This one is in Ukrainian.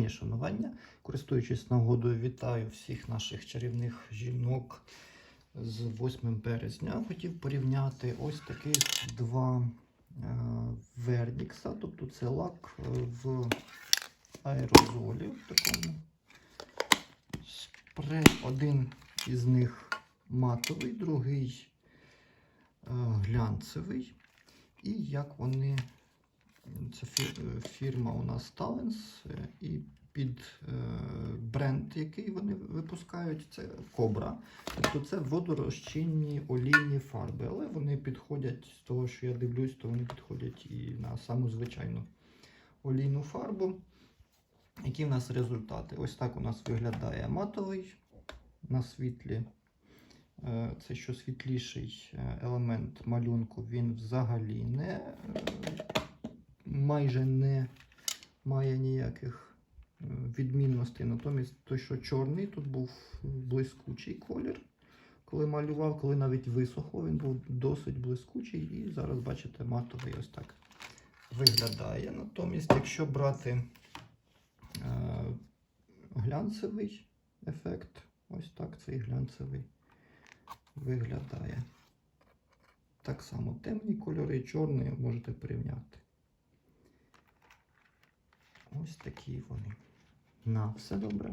моє шанування. Користуючись нагодою, вітаю всіх наших чарівних жінок з 8 березня. Хотів порівняти ось таких два е, вернікса, тобто це лак е, в аерозолі в такому. Спрей один із них матовий, другий е, глянцевий. І як вони, це фірма у нас Talens, е, і під е, бренд, який вони випускають, це Кобра. Тобто це водорозчинні олійні фарби, але вони підходять з того, що я дивлюсь, то вони підходять і на саму звичайну олійну фарбу. Які в нас результати? Ось так у нас виглядає матовий на світлі. Е, Це що світліший елемент малюнку, він взагалі не майже не має ніяких е, відмінностей. Натомість той, що чорний, тут був блискучий колір. Коли малював, коли навіть висохло, він був досить блискучий. І зараз, бачите, матовий ось так виглядає. Натомість, якщо брати е, глянцевий ефект, ось так цей глянцевий виглядає. Так само темні кольори чорний можете порівняти. Ось такі вони. На все добре.